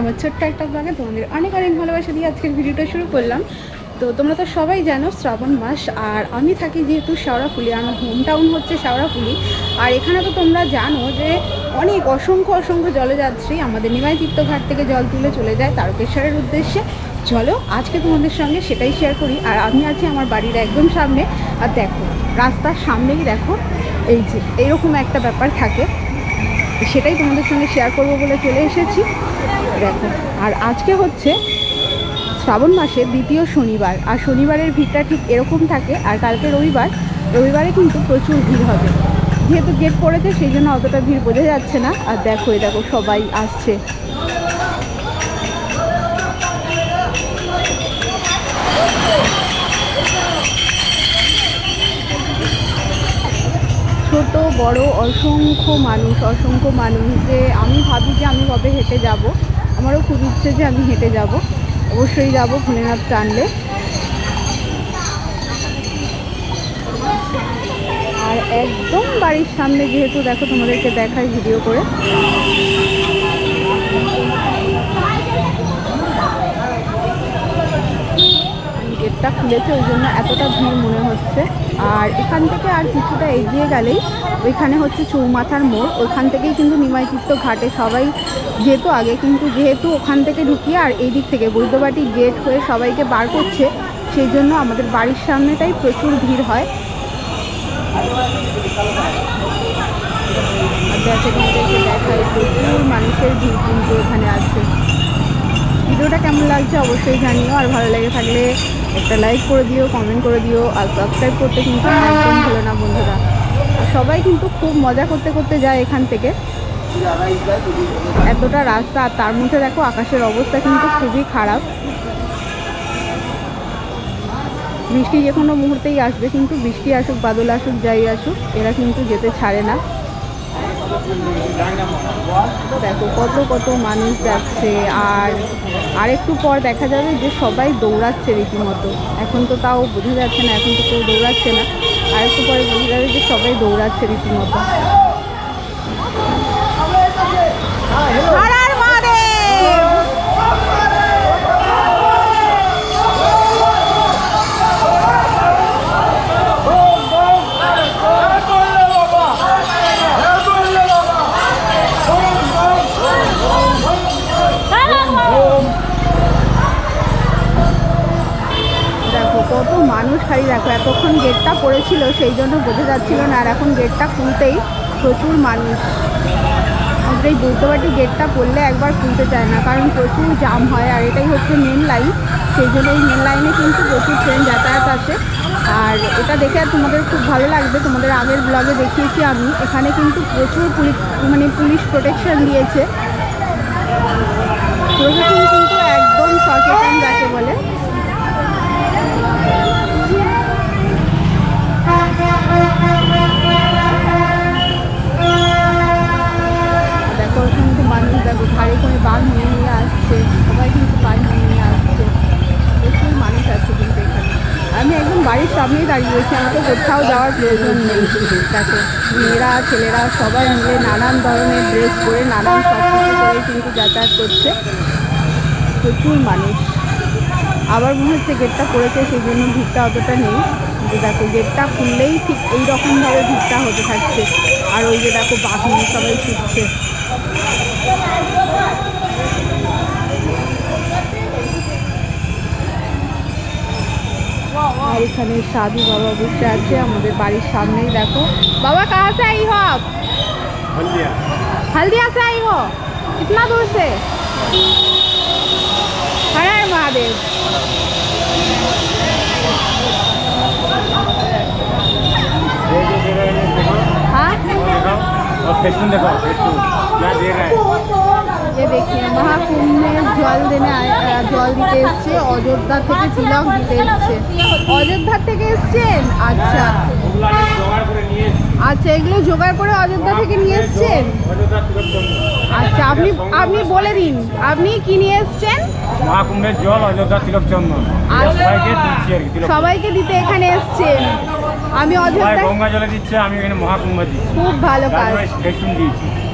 আমার ছোট্ট একটা ব্লগে তোমাদের অনেক অনেক ভালোবাসা দিয়ে আজকের ভিডিওটা শুরু করলাম। তো তোমরা তো সবাই জানো শ্রাবণ মাস, আর আমি থাকি যেহেতু শাওড়াফুলি আমার হোম টাউন হচ্ছে শাওড়াফুলি আর এখানে তো তোমরা জানো যে অনেক অসংখ্য অসংখ্য জলযাত্রী আমাদের নিমাই তীর্থঘাট থেকে জল তুলে চলে যায় তারকেশ্বরের উদ্দেশ্যে। চলো আজকে তোমাদের সঙ্গে সেটাই শেয়ার করি। আর আমি আছি আমার বাড়ির একদম সামনে। আর দেখো, রাস্তার সামনেই দেখো, এই যে এইরকম একটা ব্যাপার থাকে। সেটাই তোমাদের সঙ্গে শেয়ার করব বলে চলে এসেছি। দেখো, আর আজকে হচ্ছে শ্রাবণ মাসে দ্বিতীয় শনিবার, আর শনিবারের ভিড়টা ঠিক এরকম থাকে, আর কালকে রবিবার, রবিবারে কিন্তু প্রচুর ভিড় হবে। যেহেতু গেট পড়েছে, সেই জন্য অতটা ভিড় বোঝা যাচ্ছে না। আর দেখো দেখো, সবাই আসছে। ছোট বড় অসংখ্য মানুষ অসংখ্য মানুষ যে আমি ভাবি যে আমি কবে হেঁটে যাব। আমারও খুব ইচ্ছে যে আমি হেঁটে যাব। অবশ্যই যাব ভোলেনাথ টানলে। আর একদম বাড়ির সামনে যেহেতু দেখো তোমাদেরকে দেখায় ভিডিও করে। গেটটা খুলেছে, ওই জন্য এতটা ভিড় মনে হচ্ছে। আর এখান থেকে আর কিছুটা এগিয়ে গেলেই ওইখানে হচ্ছে চৌমাথার মোড়। ওইখান থেকেই কিন্তু নিমাইতীর্থ ঘাটে সবাই যেত আগে কিন্তু যেহেতু ওখান থেকে ঢুকিয়ে আর এই দিক থেকে বৈদ্যবাটি গেট হয়ে সবাইকে বার করছে, সেই জন্য আমাদের বাড়ির সামনেটাই প্রচুর ভিড় হয়। প্রচুর মানুষের ভিড় কিন্তু এখানে আছে। ভিডিওটা কেমন লাগছে অবশ্যই জানিও, আর ভালো লেগে থাকলে একটা লাইক করে দিও কমেন্ট করে দিও, আর সাবস্ক্রাইব করতে কিন্তু একদম ভুলো না বন্ধুরা। আর সবাই কিন্তু খুব মজা করতে করতে যায় এখান থেকে। এতটা রাস্তা, আর তার মধ্যে দেখো আকাশের অবস্থা কিন্তু খুবই খারাপ। বৃষ্টি যে কোনো মুহূর্তেই আসবে, কিন্তু বৃষ্টি আসুক, বাদল আসুক, যাই আসুক, এরা কিন্তু যেতে ছাড়ে না। দেখো, কত কত মানুষ যাচ্ছে, আর আরেকটু পর দেখা যাবে যে সবাই দৌড়াচ্ছে রীতিমতো। এখন তো তাও বোঝা যাচ্ছে না, এখন তো কেউ দৌড়াচ্ছে না। আরেকটু পরে বোঝা যাবে যে সবাই দৌড়াচ্ছে রীতিমতো। পড়েছিল সেই জন্য বোঝা যাচ্ছিল না। আর এখন গেটটা খুলতেই প্রচুর মানুষ। এই বৈদ্যবাটি গেটটা পড়লে একবার খুলতে চায় না, কারণ প্রচুর জাম হয়। আর এটাই হচ্ছে মেন লাইন সেই জন্য এই মেন লাইনে কিন্তু প্রচুর ট্রেন যাতায়াত আছে আর এটা দেখে তোমাদের খুব ভালো লাগবে। তোমাদের আগের ব্লগে দেখিয়েছি আমি। এখানে কিন্তু প্রচুর পুলিশ মানে পুলিশ প্রোটেকশন দিয়েছে। প্রশাসন কিন্তু একদম সচেতন যাকে বলে দেখো কিন্তু মানুষ দেখো ঘাড়ে করে বাঘ নিয়ে নিয়ে আসছে সবাই কিন্তু বাঘ নিয়ে নিয়ে আসছে প্রচুর মানুষ আছে কিন্তু এখানে আমি একদম সামনেই আমাকে কোথাও যাওয়ার প্রয়োজন নেই। দেখো, মেয়েরা, ছেলেরা সবাই মিলে নানান ধরনের ড্রেস পরে নানান সব করে কিন্তু যাতায়াত করছে। প্রচুর মানুষ। আবার মনে হচ্ছে গেটটা পড়েছে, সেই জন্য ভিড়টা অতটা নেই। কিন্তু দেখো গেটটা খুললেই ঠিক এই রকমভাবে ভিড়টা হতে থাকছে। আর ওই যে দেখো বাহিনী সবাই ছুটছে। আর এখানে সাধু বাবা বসে আছে আমাদের বাড়ির সামনেই দেখো বাবা কাহা से आई हो आप हल्दिया हल्दिया से आई हो कितना दूर से हर हर महादेव ये जो दे रहे हैं देखो हाँ दिखाओ और फेस्टून देखो फेस्टून क्या दे रहा है ये देखिए মহাকুম্ভে জল দেনে জল দিতে এসছে অযোধ্যা থেকে তিলক দিতে এসছে। অযোধ্যা থেকে এসছেন? আচ্ছা। আচ্ছা এগুলো জোগাড় করে অযোধ্যা থেকে নিয়ে এসছেন। আচ্ছা আপনি আপনি বলে দিন আপনি কি নিয়ে এসছেন? মহাকুম্ভের জল অযোধ্যা তিলক চন্দন। আচ্ছা। সবাইকে দিতে এখানে এসছেন। আমি অযোধ্যা গঙ্গা জলে দিচ্ছে আমি এখানে মহাকুম্ভ দিচ্ছি। খুব ভালো কাজ।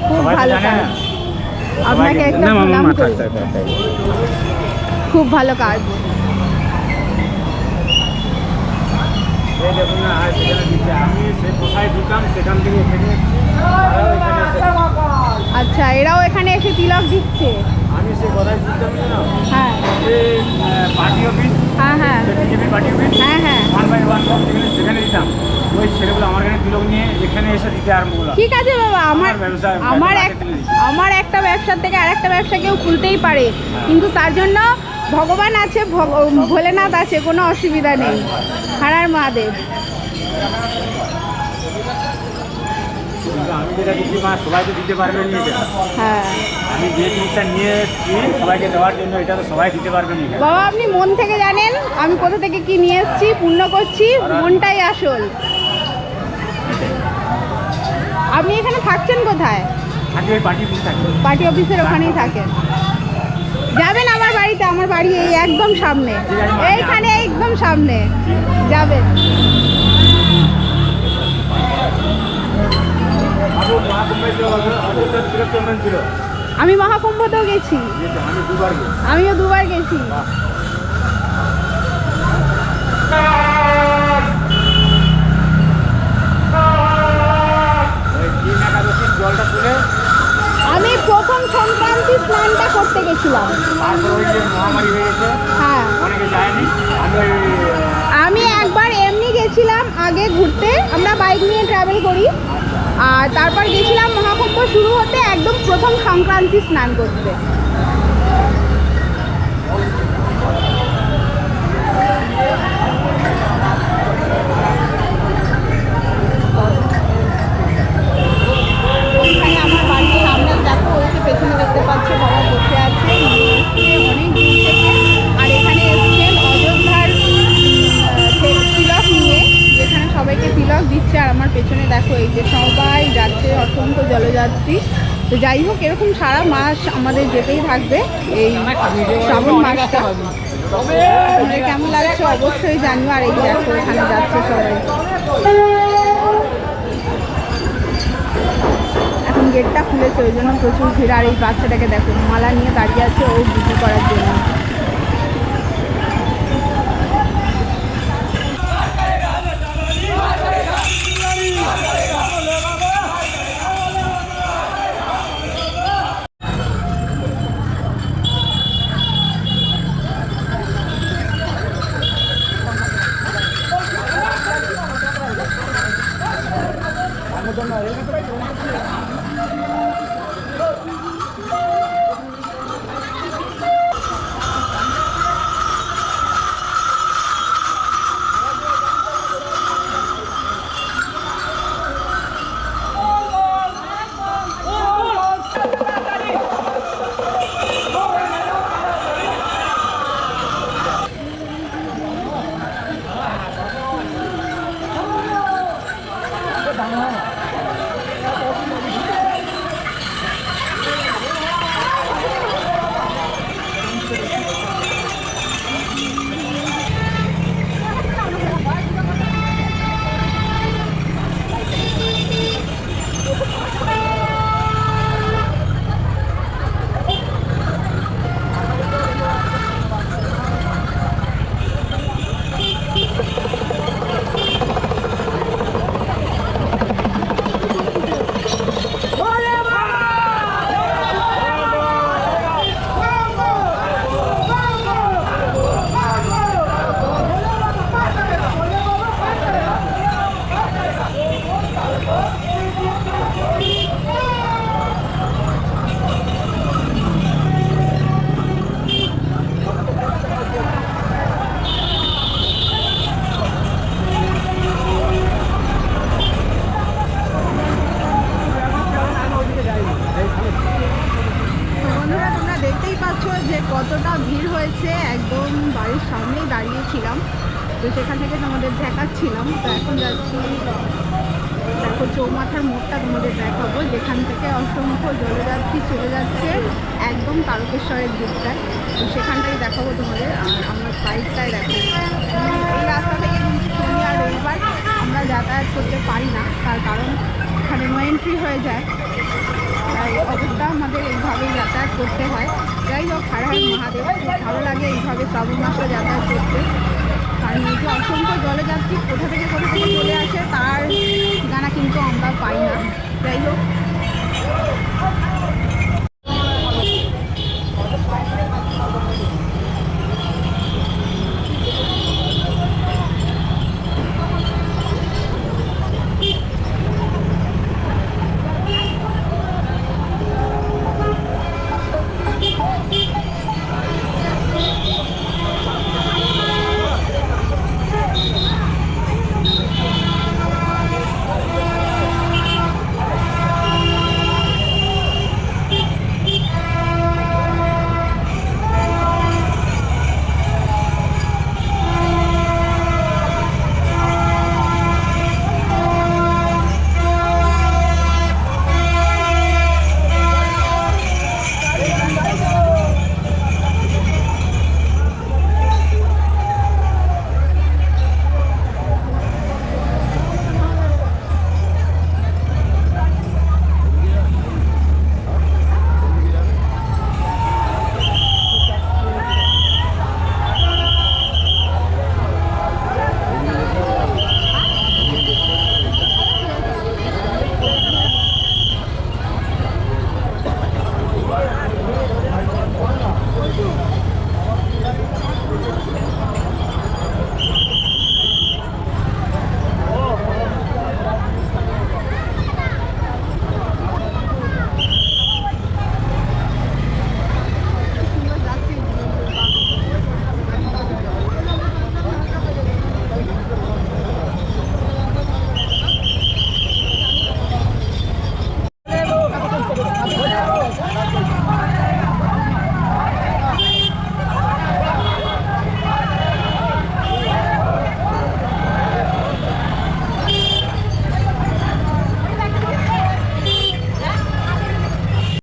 খুব ভালো কাজ। আপনাকে একটা প্রণাম করি। খুব ভালো কাজ। আচ্ছা এরাও এখানে এসে তিলক দিচ্ছে আমি সে কোথায় দিতাম না হ্যাঁ যে পার্টি অফিস হ্যাঁ পার্টি হ্যাঁ হ্যাঁ। ওয়ান বাই ওয়ান সব সেখানে সেখানে দিতাম। ওই ছেলেগুলো আমার কাছে তিলক নিয়ে এখানে এসে দিতে আরম্ভ ঠিক আছে বাবা আমার আমার আমার এক আমার একটা ব্যবসার থেকে আর একটা ব্যবসা কেউ খুলতেই পারে। কিন্তু তার জন্য ভগবান আছে ভোলেনাথ আছে কোনো অসুবিধা নেই। হারার মহাদেব। আমি যেটা দিচ্ছি মা সবাই তো দিতে পারবে না এটা হ্যাঁ। আমি যে জিনিসটা নিয়ে এসেছি সবাইকে দেওয়ার জন্য এটা তো সবাই দিতে পারবে না বাবা আপনি মন থেকে জানেন আমি কোথা থেকে কি নিয়ে এসেছি পূর্ণ করছি মনটাই আসল। আপনি এখানে থাকছেন কোথায়? ওই পার্টি অফিস থাকবে পার্টি অফিসের ওখানেই থাকেন। যাবেন আমার বাড়িতে আমার বাড়ি এই একদম সামনে। এইখানে একদম সামনে। যাবেন। আমি মহাকুম্ভতেও গেছি। আমিও দুবার গেছি। আমি প্রথম সংক্রান্তি স্নানটা করতে গেছিলাম। হয়ে। আমি একবার এমনি গেছিলাম আগে ঘুরতে। আমরা বাইক নিয়ে ট্রাভেল করি। আর তারপর গেছিলাম মহাকুম্ভ শুরু হতে একদম প্রথম সংক্রান্তি স্নান করতে ওইখানে আমার বাড়ির সামনে দেখো ওই যে পেছনে দেখতে পাচ্ছ বাবা বসে আছে উনি এসছে অনেক দূর থেকে আর এখানে এসছেন অযোধ্যার উম, আহ, তিলক নিয়ে যেখানে সবাইকে তিলক দিচ্ছে আর আমার পেছনে দেখো এই যে সবাই যাচ্ছে অসংখ্য জলযাত্রী তো যাই হোক, এরকম সারা মাস আমাদের যেতেই থাকবে এই শ্রাবণ মাসটা। তোমাদের কেমন লাগছে অবশ্যই জানিও, আর এই দেখো, এখানে যাচ্ছে সবাই। এখন গেটটা খুলেছে, ওই জন্য প্রচুর ভিড়। আর এই বাচ্চাটাকে দেখো, মালা নিয়ে দাঁড়িয়ে আছে ও বিক্রি করার জন্য। যে কতটা ভিড় হয়েছে, একদম বাড়ির সামনেই দাঁড়িয়েছিলাম। তো সেখান থেকে তোমাদের দেখাচ্ছিলাম। তো এখন যাচ্ছি, দেখো চৌমাথার মোড়টা তোমাদের দেখাবো। যেখান থেকে অসংখ্য জলযাত্রী চলে যাচ্ছে, একদম তারকেশ্বরের দিকটায়। তো সেখানটাই দেখাবো তোমাদের আমার সাইডটাই দেখো। এই রাস্তা থেকে শনি আর রবিবার আমরা যাতায়াত করতে পারি না, তার কারণ এখানে নো এন্ট্রি হয়ে যায়। তাই অবস্থা আমাদের এইভাবেই যাতায়াত করতে হয়। যাই হোক, হার হার মহাদেব ভালো লাগে এইভাবে শ্রাবণ মাসে যাতায়াত করতে। কারণ এই যে অসংখ্য জলযাত্রী কোথা থেকে কোথা থেকে চলে আসে, তার জানা কিন্তু আমরা পাই না। যাই হোক